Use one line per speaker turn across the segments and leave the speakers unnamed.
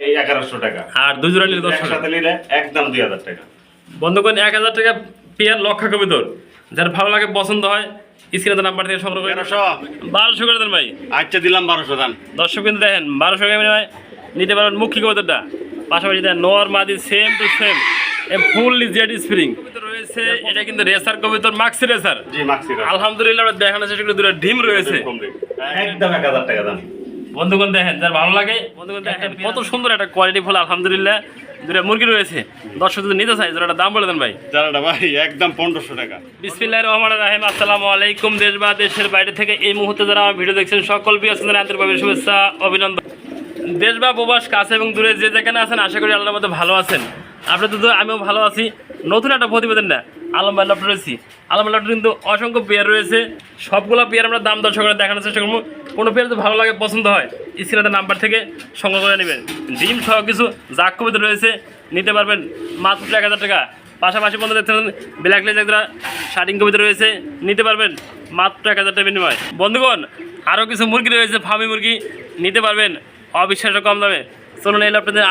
এই এগারোশো টাকা।
আর দুই জোড়া নিলে দশ
একসাথে নিলে একদম দুই হাজার টাকা।
বন্ধুগণ এক হাজার টাকা পেয়ার লক্ষা কবিতর যার ভালো লাগে পছন্দ হয় স্ক্রিনে নাম্বার থেকে সংগ্রহ করে বারোশো করে দেন ভাই।
আচ্ছা দিলাম বারোশো দান।
দর্শক কিন্তু দেখেন বারোশো টাকা বিনিময়ে নিতে পারবেন মুখ্য কবিতাটা পাশাপাশি দেন নোয়ার মাদি সেম টু সেম ফুললি জেড স্প্রিং রয়েছে এটা কিন্তু রেসার কবিতর মাক্সি রেসার
জি মাক্সি
আলহামদুলিল্লাহ আমরা চেষ্টা করি দুটো ডিম রয়েছে।
একদম এক হাজার টাকা দাম
বন্ধুগণ দেখেন যার ভালো লাগে বন্ধুগণ দেখেন কত সুন্দর একটা কোয়ালিটি ফুল আলহামদুলিল্লাহ। দুটা মুরগি রয়েছে। দর্শক যদি নিতে চাই দুটো দাম বলে দেন ভাই।
জানাটা ভাই একদম পনেরোশো টাকা।
বিসমিল্লাহ রহমান রাহিম। আসসালামু আলাইকুম দেশ বা দেশের বাইরে থেকে এই মুহূর্তে যারা আমার ভিডিও দেখছেন সকল বিয়াসদের আন্তরিকভাবে শুভেচ্ছা অভিনন্দন। দেশ বা প্রবাস কাছে এবং দূরে যে যেখানে আছেন আশা করি আল্লাহর মধ্যে ভালো আছেন। আপনাদের তো আমিও ভালো আছি। নতুন একটা প্রতিবেদন না। আলম ভাই লফট রয়েছি। আলম লফট কিন্তু অসংখ্য পেয়ার রয়েছে। সবগুলো পেয়ার আমরা দাম দর্শক করে দেখানোর চেষ্টা করব। কোনো পেয়ার যদি ভালো লাগে, পছন্দ হয় স্ক্রিনের নাম্বার থেকে সংগ্রহ করে নেবেন। ডিম সহ কিছু জাক কবিতা রয়েছে, নিতে পারবেন মাত্র এক হাজার টাকা। পাশাপাশি বন্ধু দেখছেন ব্ল্যাক লেজ একটা শার্টিং কবিতা রয়েছে, নিতে পারবেন মাত্র এক হাজার টাকা বিনিময়। বন্ধুগণ আরও কিছু মুরগি রয়েছে, ফার্মি মুরগি, নিতে পারবেন। অবিশ্বাস্য কম দামে। চলুন এই আপনাদের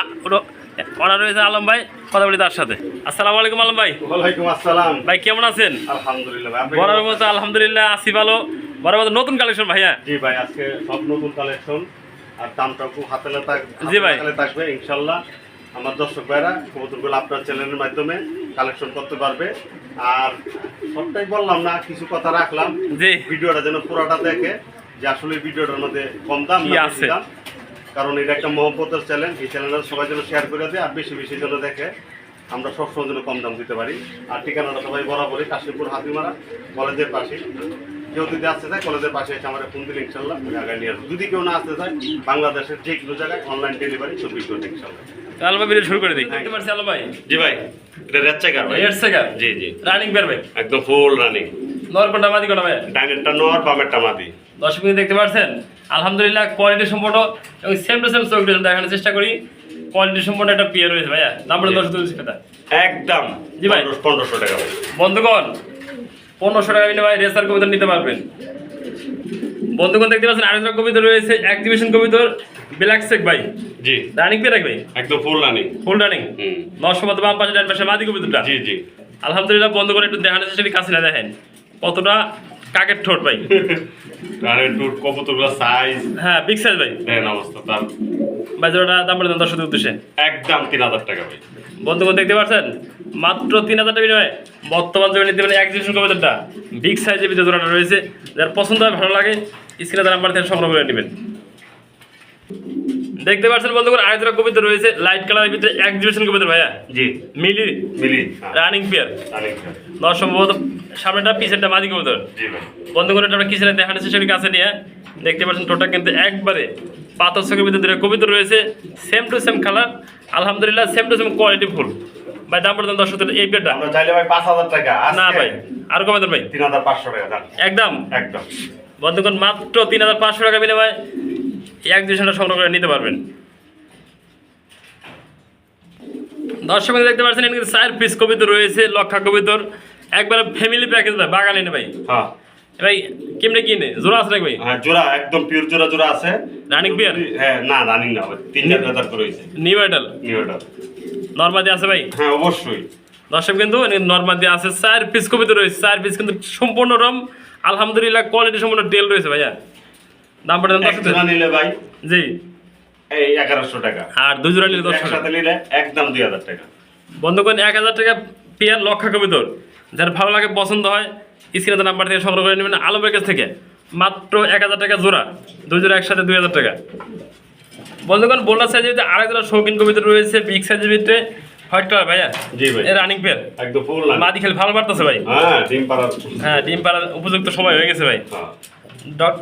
অর্ডার রয়েছে আলম ভাই কথা বলি তার সাথে। আসসালামু আলাইকুম আলম ভাই।
ওয়ালাইকুম আসসালাম।
ভাই কেমন আছেন?
আলহামদুলিল্লাহ কেমন
মতো আলহামদুলিল্লাহ আসি ভালো। বরাবর মতো নতুন কালেকশন ভাইয়া
আছেন? জি ভাই আজকে সব নতুন কালেকশন আর দামটা খুব হাতে
জি ভাই।
থাকবে ইনশাল্লাহ। আমার দর্শক ভাইরা কবুতরগুলো আপনার চ্যানেলের মাধ্যমে কালেকশন করতে পারবে। আর সবটাই বললাম না কিছু কথা রাখলাম।
জি।
ভিডিওটা যেন পুরোটা দেখে যে আসলে ভিডিওটার মধ্যে কম দাম না
আছে?
দাম। কারণ এটা একটা মহব্বতের চ্যানেল এই চ্যানেলটা সবাই যেন শেয়ার করে দেয় আর বেশি বেশি যেন দেখে। আমরা সবসময় যেন কম দাম দিতে পারি। আর ঠিকানাটা সবাই বরাবরই কাশীপুর হাতিমারা কলেজের পাশে কেউ যদি আসতে চায় কলেজের পাশে এসে আমার ফোন দিলে ইনশাল্লাহ আমি আগায় নিয়ে আসব। যদি কেউ না আসতে চায় বাংলাদেশের যে কোনো জায়গায় অনলাইন ডেলিভারি চব্বিশ ঘণ্টা ইনশাল্লাহ।
ভাই শুরু করে দিই। দেখতে পারছি আলম ভাই?
জি ভাই এটা রেড চেকার ভাই।
এর সেকার
জি জি।
রানিং বের ভাই?
একদম ফুল রানিং
মাদি ভাই?
নর বামেরটা মাদি।
দর্শক দেখতে পাচ্ছেন আলহামদুলিল্লাহ কোয়ালিটি সম্পূর্ণ এবং সেম টু সেম চোখ দেখানোর চেষ্টা করি। কোয়ালিটি সম্পূর্ণ একটা পিয়ার রয়েছে ভাইয়া। দাম বলে দশ দুই কথা।
একদম।
জি ভাই।
পনেরোশো টাকা
বন্ধুগণ পনেরোশো টাকা বিনিময়ে রেসার কবিতা নিতে পারবেন। বন্ধুগণ দেখতে পাচ্ছেন আরেকটা কবিতা রয়েছে অ্যাক্টিভেশন কবিতর ব্ল্যাক চেক ভাই।
জি।
রানিং পেয়ে রাখবে?
একদম ফুল রানিং
ফুল রানিং নশো মতো বাম পাশে ডান পাশে মাদি কবিতাটা।
জি জি।
আলহামদুলিল্লাহ বন্ধুগণ একটু দেখানোর চেষ্টা করি। কাছে না দেখেন। কতটা কাকের ঠোঁট ভাই?
আর একটু কবুতরগুলো সাইজ
হ্যাঁ বিগ সাইজ ভাই।
দেখেন অবস্থা তার
ভাই জোড়াটা দাম দেন দর্শকদের উদ্দেশ্যে।
একদম তিন হাজার টাকা ভাই।
বন্ধুগণ দেখতে পাচ্ছেন? মাত্র তিন হাজার টাকা বিনিময়ে বর্তমান জমি নিতে পারেন এক্সিবিশন কবিতাটা বিগ সাইজের ভিতরে জোড়াটা রয়েছে। যার পছন্দ হয় ভালো লাগে স্ক্রিনে নাম্বার থেকে সংগ্রহ করে নেবেন। দেখতে পাচ্ছেন বন্ধুগণ আরেক জোড়া কবিতা রয়েছে লাইট কালারের ভিতরে এক্সিবিশন কবিতা ভাইয়া।
জি।
মিলি
মিলি
রানিং পেয়ার দশ সম্ভবত সামনেটা পিছেরটা মাদি কবিতা
জি ভাই।
বন্ধুগণ এটা আমরা কিসের দেখানো চেষ্টা কাছে নিয়ে। দেখতে পাচ্ছেন টোটা কিন্তু একবারে পাথর চোখের ভিতরে দুটো কবিতা রয়েছে সেম টু সেম কালার আলহামদুলিল্লাহ same to same quality full ভাই দাম পড়তেন দশ এই পেটা
আমরা চাইলে ভাই পাঁচ হাজার টাকা
না ভাই আর কমে দেন ভাই।
তিন হাজার পাঁচশো টাকা
একদম।
একদম।
বন্ধুগণ মাত্র তিন হাজার পাঁচশো টাকা বিনিময়ে এক দুশোটা সংগ্রহ করে নিতে পারবেন। দর্শক দেখতে পাচ্ছেন এখানে চার পিস কবিতর রয়েছে লক্ষা কবিতর। একবারে ফ্যামিলি প্যাকেজ ভাই বাগানে নে ভাই।
হ্যাঁ।
ভাই কেমনে কিনে জোড়া আছে নাকি ভাই?
হ্যাঁ জোড়া একদম পিওর জোড়া জোড়া আছে।
রানিং পেয়ার
হ্যাঁ না রানিং না ভাই তিন চার হাজার করে হয়েছে।
নিউ আইডাল
নিউটা
নর্মাদি আছে ভাই?
হ্যাঁ অবশ্যই।
দর্শক কিন্তু নর্মাদি আছে চার পিস কবিতা রয়েছে চার পিস কিন্তু সম্পূর্ণ রম আলহামদুলিল্লাহ কোয়ালিটি সম্পূর্ণ টেল রয়েছে ভাইয়া। দাম পড়ে দেন
জোড়া নিলে ভাই
জি।
এই এগারোশো টাকা।
আর দুই জোড়া নিলে দশ
একসাথে নিলে একদম দুই হাজার টাকা।
বন্ধুগণ এক হাজার টাকা পেয়ার লক্ষা কবিতর। যার ভালো লাগে পছন্দ হয় স্ক্রিনে নাম্বার থেকে সংগ্রহ করে নেবেন আলমের কাছ থেকে। মাত্র এক হাজার টাকা জোড়া দুই জোড়া একসাথে দুই হাজার টাকা। বন্ধুগণ বোল্ডার সাইজের ভিতরে আরেক জোড়া শৌখিন কবিতর রয়েছে বিগ সাইজের ভিতরে হোয়াইট কালার ভাইয়া।
জি ভাই।
রানিং পেয়ার
একদম ফুল
মাদি খেলে ভালো বাড়তেছে ভাই।
হ্যাঁ ডিম পাড়ার।
হ্যাঁ ডিম পাড়ার উপযুক্ত সময় হয়ে গেছে ভাই।
হ্যাঁ।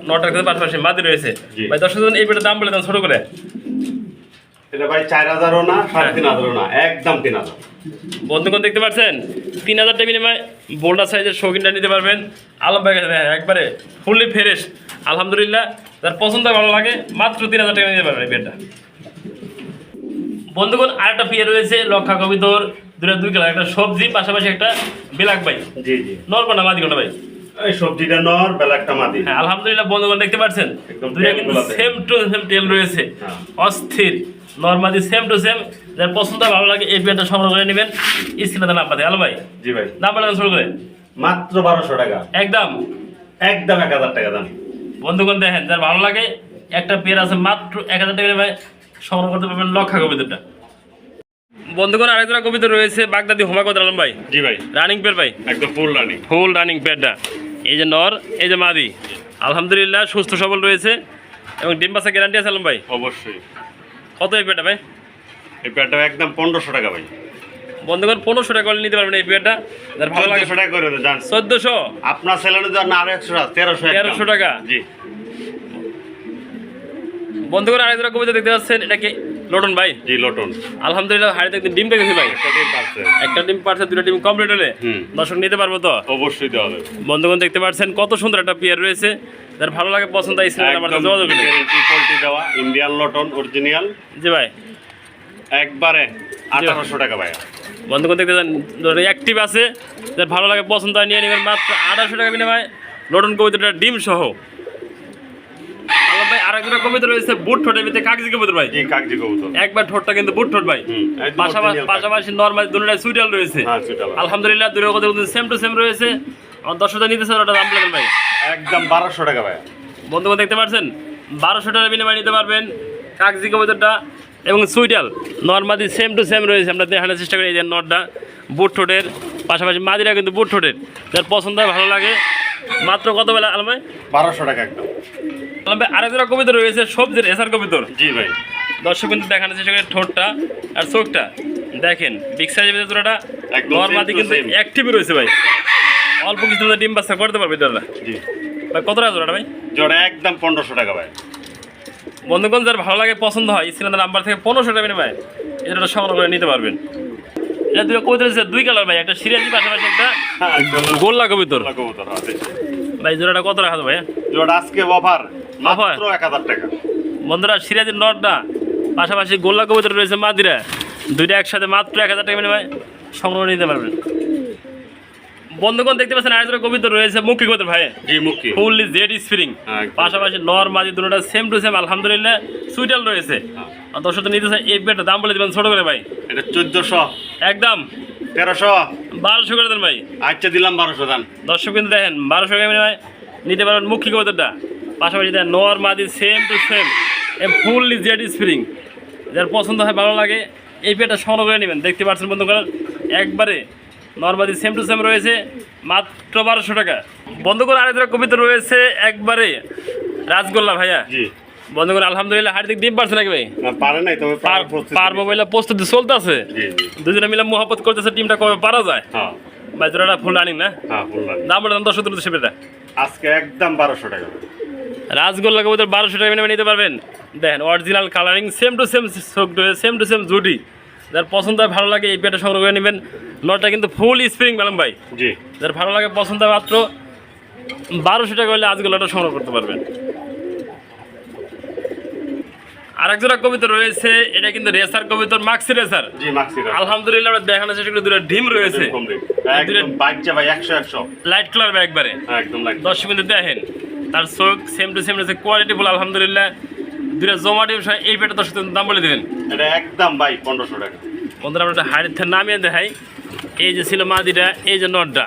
নটার কাছে পাশাপাশি মাদি রয়েছে। ভাই হাজার এই পেটের দাম বলে দেন ছোট করে।
এটা ভাই চার হাজারও না সাড়ে
হ্যাঁ।
তিন হাজারও না একদম তিন হাজার।
বন্ধুগণ দেখতে পাচ্ছেন? তিন হাজার টাকা বিনিময়ে বোল্ডার সাইজের শৌখিনটা নিতে পারবেন। আলম ভাই একবারে ফুললি ফ্রেশ আলহামদুলিল্লাহ যার পছন্দ ভালো লাগে মাত্র তিন হাজার টাকা নিতে পারবেন এই বিয়েটা বন্ধুগণ আরেকটা পিয়ে রয়েছে লক্ষা কবিতর দুটা দুই কালার একটা সবজি পাশাপাশি একটা বিলাক ভাই
জি জি।
নরকোনা মাদিকোনা ভাই।
এই সবজিটা নর বেলা একটা মাদি।
হ্যাঁ আলহামদুলিল্লাহ বন্ধুগণ দেখতে পাচ্ছেন? দুইটা কিন্তু
দেখেন।
সেম টু সেম টেল রয়েছে।
হ্যাঁ।
অস্থির নর্মালি সেম টু সেম যার পছন্দ ভালো লাগে এই সংগ্রহ করে নেবেন। স্ক্রিনে নাম্বার দেয়। আলো ভাই।
জি ভাই।
নাম্বার শুরু করে
মাত্র বারোশো টাকা।
একদম।
একদম এক হাজার টাকা দাম।
বন্ধুগণ দেখেন যার ভালো লাগে একটা পেয়ার আছে মাত্র এক হাজার টাকা ভাই সংগ্রহ করতে পারবেন লক্ষা কবিতাটা বন্ধুগণ আরেকটা কবিতা রয়েছে বাগদাদি হোমাকত আলম ভাই।
জি ভাই।
রানিং পেয়ার ভাই?
একদম ফুল রানিং
ফুল রানিং পেয়ারটা এই যে নর এই যে মাদি। আলহামদুলিল্লাহ সুস্থ সবল রয়েছে এবং ডিম বাসা গ্যারান্টি আছে আলম ভাই?
অবশ্যই।
কত এই পেয়ারটা ভাই?
এই প্যাডটা একদম পনেরোশো টাকা ভাই।
বন্ধুগণ পনেরোশো টাকা করে নিতে পারবেন এই পেয়ারটা ভালো লাগে
টাকা করে দেন জান।
চোদ্দোশো?
আপনার স্যালারির জন্য আরও একশো টাকা তেরোশো
তেরোশো টাকা?
জি।
বন্ধুগণ আরেকটা কবিতা দেখতে পাচ্ছেন এটা কি লোটন ভাই?
জি লটন।
আলহামদুলিল্লাহ হাড়িতে একদিন ডিম দেখেছি ভাই।
একটা ডিম
পারছে দুটো ডিম কমপ্লিট হলে। দর্শক নিতে পারব তো?
অবশ্যই দেওয়া হবে
বন্ধুগণ দেখতে পাচ্ছেন কত সুন্দর একটা পেয়ার রয়েছে। যার ভালো লাগে পছন্দ হয় স্ক্রিনে আমার যোগাযোগ
দেওয়া ইন্ডিয়ান লটন অরিজিনাল
জি ভাই।
একবারে আঠারোশো টাকা ভাই
বন্ধুগণ দেখতে পাচ্ছেন অ্যাক্টিভ আছে। যার ভালো লাগে পছন্দ হয় নিয়ে নেবেন মাত্র আঠারোশো টাকা বিনিময়। লটন কবিতাটা ডিম সহ আলম ভাই আরেকটা কবিতা রয়েছে বুট ঠোঁটের ভিতরে কাগজি কবিতা ভাই।
জি কাগজি কবুতর।
একবার ঠোঁটটা কিন্তু বুট ঠোঁট ভাই। পাশাপাশি নর্মাল দুটোটাই সুইটাল রয়েছে।
হ্যাঁ।
আলহামদুলিল্লাহ দুটো কথা সেম টু সেম রয়েছে। আমার দর্শকরা নিতে স্যার ওটা দাম বলবেন ভাই।
একদম বারোশো টাকা ভাই।
বন্ধুগণ দেখতে পাচ্ছেন? বারোশো টাকার বিনিময়ে নিতে পারবেন কাগজি কবুতরটা এবং সুইটাল নর্মালি সেম টু সেম রয়েছে আমরা দেখানোর চেষ্টা করি এই যে নটটা বুট ঠোঁটের। পাশাপাশি মাদিরা কিন্তু বুট ঠোঁটের। যার পছন্দ ভালো লাগে। মাত্র কত বেলা আলমে
বারোশো টাকা একদম
আলমে আরেকটা কবিতা রয়েছে সবজির এসার কবিতর।
জি ভাই।
দর্শক কিন্তু দেখানোর চেষ্টা করি ঠোঁটটা আর চোখটা দেখেন বিগ সাইজের
একদম
নর্মালি কিন্তু। অ্যাক্টিভই রয়েছে ভাই। অল্প কিছু ডিম বাচ্চা করতে পারবে দাদা
জি।
ভাই কত টাকা জোড়াটা ভাই?
জোড়া একদম পনেরোশো টাকা ভাই।
বন্ধুগণ যার ভালো লাগে পছন্দ হয় স্ক্রিনের নাম্বার থেকে পনেরোশো টাকা বিনিময়ে এটা সংগ্রহ করে নিতে পারবেন। এটা দুটো দুই কালার ভাই একটা সিরিয়ালি পাশাপাশি একটা
হ্যাঁ,
গোল্লা কবিতর।
কবুতর হ্যাঁ,
ভাই জোড়াটা কত রাখা ভাই
জোড়া আজকে অফার
Offer?
মাত্র এক হাজার টাকা।
বন্ধুরা সিরাজের নটটা পাশাপাশি গোল্লা কবিতর রয়েছে মাদিরা। দুইটা একসাথে মাত্র এক হাজার টাকা ভাই সংগ্রহ নিতে পারবেন। বন্ধুগণ দেখতে পাচ্ছেন আরেকটা কবিতর রয়েছে মুখী কবিতর ভাই।
জি মুখী
ফুললি জেড স্প্রিং পাশাপাশি নর মাঝি দুটোটা সেম টু সেম আলহামদুলিল্লাহ সুইটাল রয়েছে।
হ্যাঁ।
দর্শক নিতে চাই এই পেটটা দাম বলে দেবেন ছোট করে ভাই।
এটা চোদ্দশো।
একদম।
তেরোশো।
বারোশো করে দেন ভাই।
আচ্ছা দিলাম বারোশো দান।
দর্শক কিন্তু দেখেন বারোশো টাকা বিনিময়ে নিতে পারবেন মুখী কবুতরটা পাশাপাশি দেখেন নর মাদি সেম টু সেম ফুললি জেড স্প্রিং যার পছন্দ হয় ভালো লাগে এই পেটটা সংগ্রহ করে নেবেন। দেখতে পাচ্ছেন বন্ধু করেন একবারে নর্মাদি সেম টু সেম রয়েছে মাত্র বারোশো টাকা। বন্ধুগণ আরেকটা কবিতা রয়েছে একবারে রাজগোল্লা ভাইয়া।
জি।
বন্ধুগণ আলহামদুলিল্লাহ হার্দিক ডিম পারছে নাকি ভাই?
পারে নাই তবে
পার
পারার প্রস্তুতি
পারব বলে প্রস্তুতি চলতেছে। দুজনে মিলে মোহাম্মত করতেছে টিমটা কবে পারা যায়?
হ্যাঁ।
ভাই জোড়াটা ফুল রানিং না?
হ্যাঁ
দাম বলে দশ সত্তর সেটা
আজকে একদম বারোশো টাকা।
রাজগোল্লা কবুতর বারোশো টাকা নিতে পারবেন। দেখেন original colouring same to same same to same জুটি। যার পছন্দ হয় ভালো লাগে এই পেটে সংগ্রহ করে নেবেন। নটটা কিন্তু ফুল স্প্রিং ম্যাডাম ভাই।
জি।
যার ভালো লাগে পছন্দ হয় মাত্র বারোশো টাকা হলে আজগোল্লাটা সংগ্রহ করতে পারবেন। আরেক জোড়া কবিতা রয়েছে এটা কিন্তু রেসার কবিতর মাক্সি রেসার। আলহামদুলিল্লাহ আমরা দেখানো চেষ্টা করি দুটো ডিম রয়েছে।
একদম বাচ্চা ভাই একশো একশো।
লাইট কালার একবারে।
একদম
দর্শক কিন্তু দেখেন তার চোখ সেম টু সেম রয়েছে কোয়ালিটি ফুল আলহামদুলিল্লাহ। দুটা জমা ডিম এই পেটে দর্শক দাম বলে দেবেন।
এটা একদম ভাই পনেরোশো টাকা।
বন্ধুরা আমরা একটা হাড়ির থেকে নামিয়ে দেখাই। এই যে ছিল মাদিটা এই যে নটটা।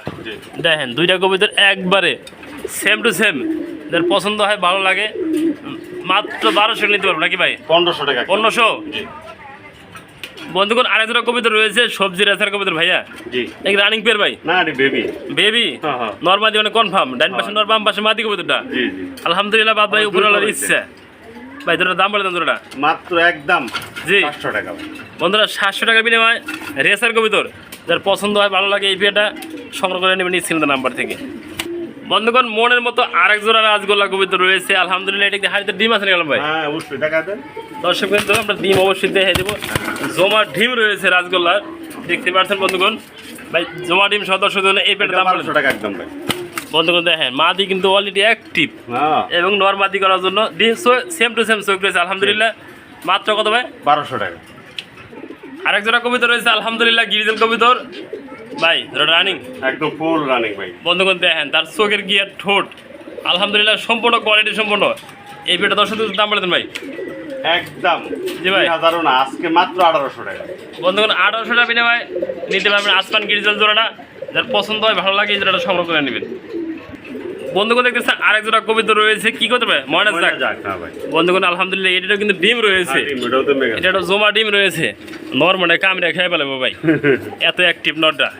দেখেন দুইটা কবিতার একবারে সেম টু সেম যার পছন্দ হয় ভালো লাগে মাত্র বারোশো নিতে পারব নাকি ভাই?
পনেরোশো টাকা।
পনেরোশো?
জি।
বন্ধুগণ কবিতা রয়েছে সবজি কবিতা ভাইয়া। রানিং পেয়ার ভাই?
না বেবি
বেবি
হ্যাঁ, হ্যাঁ।
মানে কনফার্ম ডাইন পাশে নর বাম পাশে মাদি কবিতাটা আলহামদুলিল্লাহ বাদ ভাই
আমার
উপরওয়ালার ইচ্ছা। ভাই দুটোর দাম বলে দেন দুটোটা
মাত্র একদম
জি।
পাঁচশো টাকা
বন্ধুরা সাতশো টাকার বিনিময়ে রেসার কবিতর যার পছন্দ হয় ভালো লাগে এই বিয়েটা সংগ্রহ করে নেবেন স্ক্রিনের নাম্বার থেকে। বন্ধুগণ মনের মতো আরেক জোড়া রাজগোল্লা কবিতর রয়েছে। আলহামদুলিল্লাহ এটা হাড়িতে ডিম আছে গেলাম ভাই?
হ্যাঁ অবশ্যই দেখা দেন।
দর্শক কিন্তু আমরা ডিম অবশ্যই দেখে দেবো। জমা ডিম রয়েছে রাজগোল্লার। দেখতে পাচ্ছেন বন্ধুগণ ভাই জমা ডিম সদস্য এই পেটের দাম
বারোশো টাকা একদম ভাই।
বন্ধুগণ দেখেন মাদি কিন্তু অলরেডি অ্যাক্টিভ
হ্যাঁ।
এবং নর্মাদি করার জন্য সেম টু সেম চোখ রয়েছে আলহামদুলিল্লাহ। মাত্র কত ভাই?
বারোশো টাকা।
আরেক জোড়া কবিতর রয়েছে আলহামদুলিল্লাহ গিরিজেল কবিতর। ভাই রানিং
একদম ফুল রানিং ভাই।
বন্ধুগণ দেখেন তার চোখের গিয়ার ঠোঁট। আলহামদুলিল্লাহ সম্পূর্ণ কোয়ালিটি সম্পূর্ণ। এই পেটা দশ দাম বলে দেন ভাই।
একদম।
জি ভাই।
হাজারও না আজকে মাত্র আঠারোশো টাকা।
বন্ধুগণ আঠারোশো টাকা বিনিময়ে নিতে পারবেন আসমান গিরিজল জোড়াটা। যার পছন্দ হয় ভালো লাগে এই জোড়াটা সংগ্রহ করে নেবেন। বন্ধুগণ দেখতেছেন আরেক জোড়া কবিতা রয়েছে। কি করতে পারে ময়না যাক বন্ধুগণ আলহামদুলিল্লাহ এটাও কিন্তু ডিম রয়েছে।
হ্যাঁ।
এটা একটা জমা ডিম রয়েছে। নর্মালে কামড়ে খেয়ে ফেলাবো ভাই। এত অ্যাক্টিভ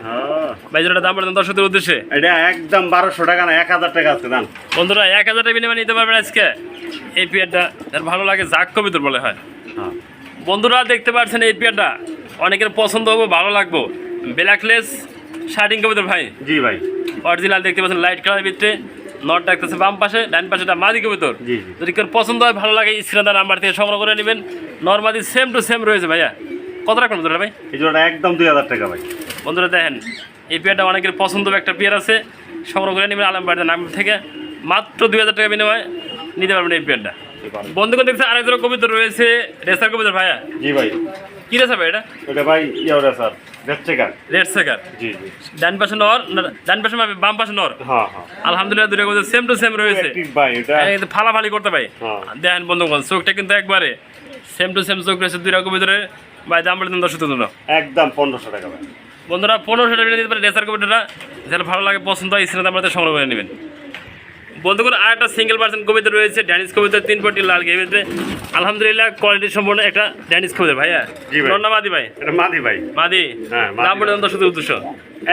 হ্যাঁ।
ভাই জোড়াটা দাম বলতেন দর্শকদের উদ্দেশ্যে।
এটা একদম বারোশো টাকা না এক হাজার টাকা আছে দাম।
বন্ধুরা এক হাজার টাকা বিনিময়ে নিতে পারবেন আজকে। এই পেয়ারটা যার ভালো লাগে জাক কবিতর বলে হয়।
হ্যাঁ।
বন্ধুরা দেখতে পাচ্ছেন এই পেয়ারটা। অনেকের পছন্দ হবে ভালো লাগবো। ব্ল্যাকলেস শার্টিং কবিতর ভাই।
জি ভাই।
অরিজিনাল দেখতে পাচ্ছেন লাইট কালার ভিতরে। নট ডাকতেছে বাম পাশে ডান পাশে মাদি কবিতর। যদি কেউ পছন্দ হয় ভালো লাগে স্ক্রিনার নাম্বার থেকে সংগ্রহ করে নেবেন। নর্মালি সেম টু সেম রয়েছে ভাইয়া। কত রাখবেন বন্ধুরা ভাই?
এই জোড়াটা একদম দুই হাজার টাকা ভাই।
বন্ধুরা দেখেন এই পেয়ারটা অনেকের পছন্দ একটা পেয়ার আছে। সংগ্রহ করে নেবেন আলমবাড়ির নাম থেকে। মাত্র দুই হাজার টাকা বিনিময়ে নিতে পারবেন এই পেয়ারটা। বন্ধুগণ দেখছে আরেক জোড়া কবিতর রয়েছে রেসার কবিতর ভাইয়া।
জি ভাই।
কি রেসার ভাই এটা?
ওটা ভাই ইয়ে স্যার জি জি।
ডান পাশে নর ডান পাশে বাম পাশে নর।
হ্যাঁ হ্যাঁ।
আলহামদুলিল্লাহ দুটো সেম টু সেম রয়েছে।
ভাই এটা
এটা কিন্তু ফালাফালি করতে ভাই।
হ্যাঁ।
দেখেন বন্ধুগণ চোখটা কিন্তু একবারে সেম টু সেম চোখ রয়েছে দুই রকম ভিতরে। ভাই দাম বলে দশ
একদম পনেরোশো টাকা ভাই।
বন্ধুরা পনেরোশো টাকা দিতে পারে রেসার ভালো লাগে পছন্দ হয় সংগ্রহ করে নেবেন। বন্ধুগণ আর একটা সিঙ্গেল পার্সেন্ট কবিতা রয়েছে ড্যানিস কবিতা তিন পটি লাল গেম। আলহামদুলিল্লাহ কোয়ালিটি সম্পূর্ণ একটা ড্যানিস কবিতা ভাইয়া।
জি
মাদি ভাই?
এটা মাদি ভাই।
মাদি?
হ্যাঁ,
দাম
ভাই।
দশ উদ্দেশ্য।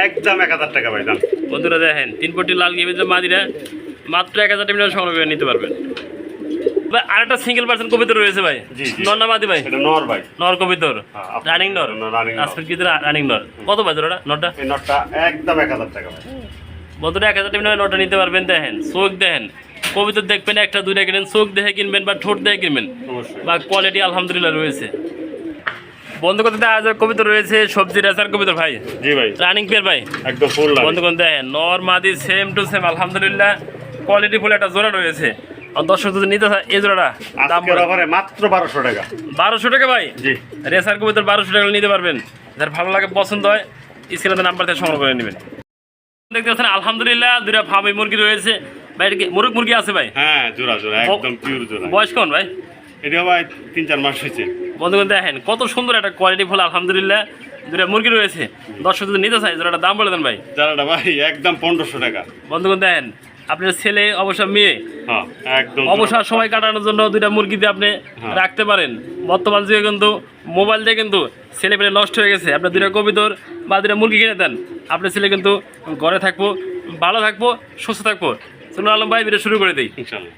একদম এক হাজার টাকা ভাই দাম।
বন্ধুরা দেখেন তিন পটি লাল গেমের মাদিরা মাত্র এক হাজার টাকা সংগ্রহ করে নিতে পারবেন। ভাই আরেকটা সিঙ্গেল পার্সেন্ট কবিতা রয়েছে ভাই।
জি।
মাদি ভাই?
নর ভাই।
নর কবিতর।
হ্যাঁ,
রানিং নর।
নর।
রানিং নর। কত বাজে ওটা? নটটা
এই নটটা একদম এক হাজার টাকা ভাই।
বন্ধুরা এক হাজার টাকা নটটা নিতে পারবেন দেখেন চোখ দেখেন। কবিতর দেখবেন একটা দুইটা কিনেন চোখ দেখে কিনবেন বা ঠোঁট দেখে কিনবেন। বা কোয়ালিটি আলহামদুলিল্লাহ রয়েছে। বন্ধু কথা আজ কবিতা রয়েছে? সবজি রেসার কবিতা ভাই।
জি ভাই।
রানিং পেয়ার ভাই।
একদম ফুল
বন্ধু কোন দেখেন নর মাদি সেম টু সেম আলহামদুলিল্লাহ। কোয়ালিটি ফুল একটা জোড়া রয়েছে। আর দর্শক যদি নিতে চায় এই জোড়াটা দাম
মাত্র বারোশো টাকা।
বারোশো টাকা ভাই?
জি।
রেসার কবিতার বারোশো টাকা নিতে পারবেন। যার ভালো লাগে পছন্দ হয় স্ক্রিনে নাম্বার থেকে সংগ্রহ করে নেবেন। দেখতে পাচ্ছেন আলহামদুলিল্লাহ দুটা ফার্মে মুরগি রয়েছে। ভাই এটা কি মুরগ মুরগি আছে ভাই?
হ্যাঁ জোড়া জোড়া একদম পিওর জোড়া।
বয়স কোন ভাই?
এটা ভাই তিন চার মাস হয়েছে।
বন্ধুগণ দেখেন কত সুন্দর একটা কোয়ালিটি ফুল আলহামদুলিল্লাহ দুটা মুরগি রয়েছে। দর্শক যদি নিতে চাই জোড়াটা দাম বলে দেন ভাই।
জোড়াটা ভাই একদম পনেরোশো টাকা।
বন্ধুগণ দেখেন আপনার ছেলে অবসর মেয়ে?
হ্যাঁ একদম।
অবসর সময় কাটানোর জন্য দুইটা মুরগি দিয়ে আপনি
হ্যাঁ।
রাখতে পারেন। বর্তমান যুগে কিন্তু মোবাইল দিয়ে কিন্তু ছেলে পেলে নষ্ট হয়ে গেছে। আপনার দুইটা কবিতর বা দুইটা মুরগি কিনে দেন। আপনার ছেলে কিন্তু ঘরে থাকব ভালো থাকব সুস্থ থাকব। চলুন আলম ভাই ভিডিও শুরু করে দিই।
ইনশাল্লাহ।